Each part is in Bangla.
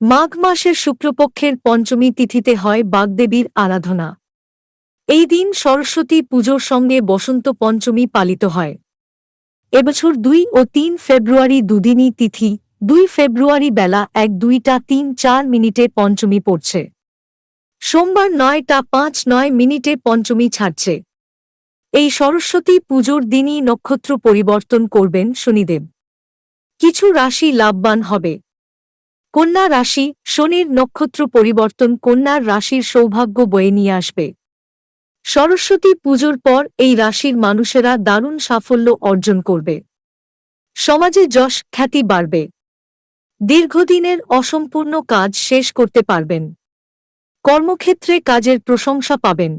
মাঘ মাসের শুক্লপক্ষের পঞ্চমী তিথিতে হয় বাগদেবীর আরাধনা। এই দিন সরস্বতী পুজোর সঙ্গে বসন্ত পঞ্চমী পালিত হয়। এবছর দুই ও তিন ফেব্রুয়ারি দুদিনই তিথি, দুই ফেব্রুয়ারি বেলা এক, দুইটা, তিন, চার মিনিটে পঞ্চমী পড়ছে। সোমবার নয়টা, পাঁচ, নয় মিনিটে পঞ্চমী ছাড়ছে। এই সরস্বতী পুজোর দিনই নক্ষত্র পরিবর্তন করবেন শনিদেব। কিছু রাশি লাভবান হবে। কন্যা রাশি, শনির নক্ষত্র পরিবর্তন কন্যার রাশির সৌভাগ্য বয়ে নিয়ে আসবে। সরস্বতী পুজোর পর এই রাশির মানুষেরা দারুণ সাফল্য অর্জন করবে। সমাজে যশ খ্যাতি বাড়বে। দীর্ঘদিনের অসম্পূর্ণ কাজ শেষ করতে পারবেন। কর্মক্ষেত্রে কাজের প্রশংসা পাবেন।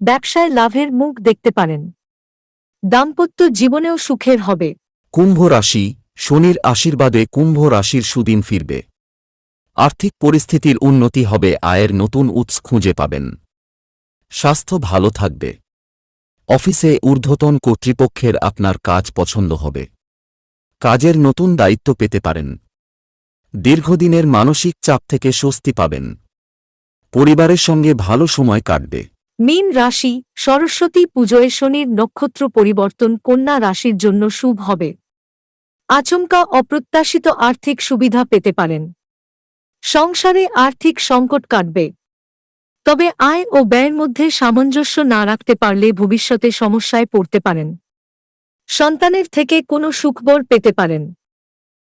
ব্যবসায় লাভের মুখ দেখতে পারেন। দাম্পত্য জীবনেও সুখের হবে। কুম্ভ রাশি শনির আশীর্বাদে কুম্ভ রাশির সুদিন ফিরবে। আর্থিক পরিস্থিতির উন্নতি হবে, আয়ের নতুন উৎস খুঁজে পাবেন। স্বাস্থ্য ভালো থাকবে। অফিসে ঊর্ধ্বতন কর্তৃপক্ষের আপনার কাজ পছন্দ হবে। কাজের নতুন দায়িত্ব পেতে পারেন। দীর্ঘদিনের মানসিক চাপ থেকে স্বস্তি পাবেন। পরিবারের সঙ্গে ভালো সময় কাটবে। মীন রাশি, সরস্বতী পুজোয় শনির নক্ষত্র পরিবর্তন কন্যা রাশির জন্য শুভ হবে। আচমকা অপ্রত্যাশিত আর্থিক সুবিধা পেতে পারেন। সংসারে আর্থিক সংকট কাটবে। তবে আয় ও ব্যয়ের মধ্যে সামঞ্জস্য না রাখতে পারলে ভবিষ্যতে সমস্যায় পড়তে পারেন। সন্তানের থেকে কোনো সুখবর পেতে পারেন।